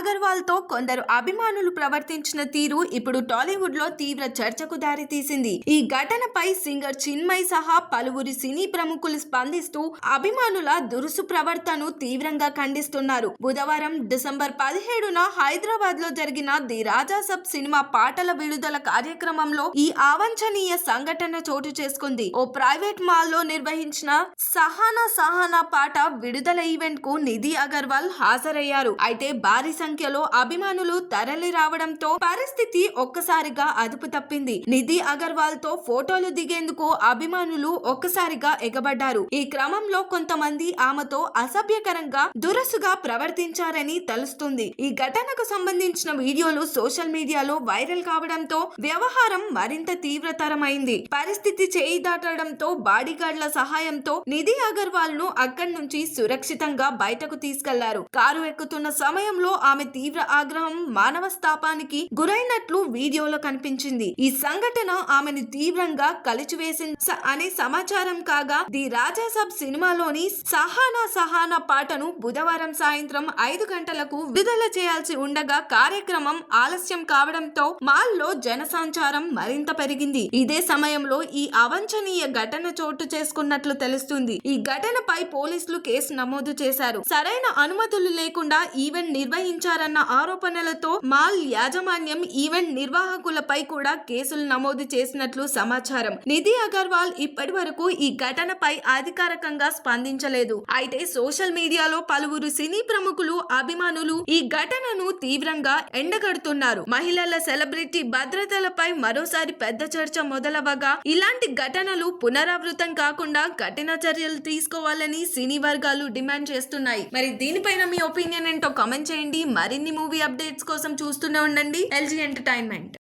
అగర్వాల్తో కొందరు అభిమానులు ప్రవర్తించిన తీరు ఇప్పుడు టాలీవుడ్లో తీవ్ర చర్చకు దారితీసింది. ఈ ఘటనపై సింగర్ చిన్మయ్ సహా పలువురు సినీ ప్రముఖులు స్పందిస్తూ అభిమానుల దురుసు ప్రవర్తను తీవ్రంగా ఖండిస్తున్నారు. బుధవారం డిసెంబర్ పదిహేడున హైదరాబాద్లో జరిగిన ది రాజాసబ్ సినిమా పాటల విడుదల కార్యక్రమంలో ఈ అవాంఛనీయ సంఘటన చోటు చేసుకుంది. ఓ ప్రైవేట్ మాల్లో నిర్వహించిన సహానా సహానా పాట విడుదల ఈవెంట్కు నిధి అగర్వాల్ హాజరయ్యారు. అయితే భారీ సంఖ్యలో అభిమానులు తరలి రావడంతో పరిస్థితి ఒక్కసారిగా అదుపు తప్పింది. నిధి అగర్వాల్తో ఫోటోలు దిగేందుకు అభిమానులు ఒక్కసారిగా ఎగబడ్డారు. ఈ క్రమంలో కొంతమంది ఆమెతో అసభ్యకరంగా దురసుగా ప్రవర్తించారని తెలుస్తుంది. ఈ ఘటనకు సంబంధించిన వీడియోలు సోషల్ మీడియాలో వైరల్ కావడంతో వ్యవహారం మరింత తీవ్రతరమైంది. పరిస్థితి చేయి దాటడంతో బాడీగార్డ్ల సహాయంతో నిధి అగర్వాల్ను అక్కడి నుంచి సురక్షితంగా బయటకు తీసుకెళ్ళారు. కారు ఎక్కుతున్న సమయంలో ఆమె ఆమె తీవ్ర ఆగ్రహం మానవ స్థాపానికి గురైనట్లు వీడియోలో కనిపించింది. ఈ సంఘటన ఆమెను తీవ్రంగా కలిచివేసింది అనే సమాచారం కాగా ది రాజాసాబ్ సినిమాలోని సహానా సహానా పాటను బుధవారం సాయంత్రం ఐదు గంటలకు విడుదల చేయాల్సి ఉండగా కార్యక్రమం ఆలస్యం కావడంతో మాల్లో జనసంచారం మరింత పెరిగింది. ఇదే సమయంలో ఈ అవంచనీయ ఘటన చోటు చేసుకున్నట్లు తెలుస్తుంది. ఈ ఘటనపై పోలీసులు కేసు నమోదు చేశారు. సరైన అనుమతులు లేకుండా ఈవెంట్ నిర్వహించారన్న ఆరోపణలతో మాల్ యాజమాన్యం ఈవెంట్ నిర్వాహకులపై కూడా కేసులు నమోదు చేసినట్లు సమాచారం. నిధి అగర్వాల్ ఇప్పటి వరకు ఈ ఘటనపై అధికారికంగా స్పందించలేదు. అయితే సోషల్ మీడియాలో పలువురు సినీ ప్రముఖులు అభిమానులు ఈ ఘటనను తీవ్రంగా ఎండగడుతున్నారు. మహిళల సెలబ్రిటీ భద్రతలపై మరోసారి పెద్ద చర్చ మొదలవగా ఇలాంటి ఘటనలు పునరావృతం కాకుండా కఠిన చర్యలు తీసుకోవాలని సినీ వర్గాలు డిమాండ్ చేస్తున్నాయి. మరి దీనిపైన మీ ఒపీనియన్ ఏంటో కామెంట్ చేయండి. మరిన్ని మూవీ అప్డేట్స్ కోసం చూస్తూనే ఉండండి. LG entertainment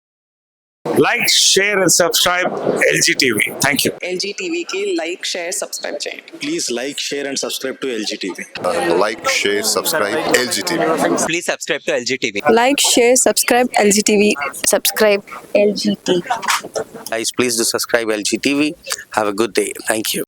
like share and subscribe LG TV thank you LG టీవీకి లైక్ షేర్ సబ్స్క్రైబ్ చేయండి. Please like share and subscribe to LG TV like share subscribe LG TV please subscribe to LG TV like share subscribe LG TV subscribe LG TV guys please do subscribe LG TV have a good day thank you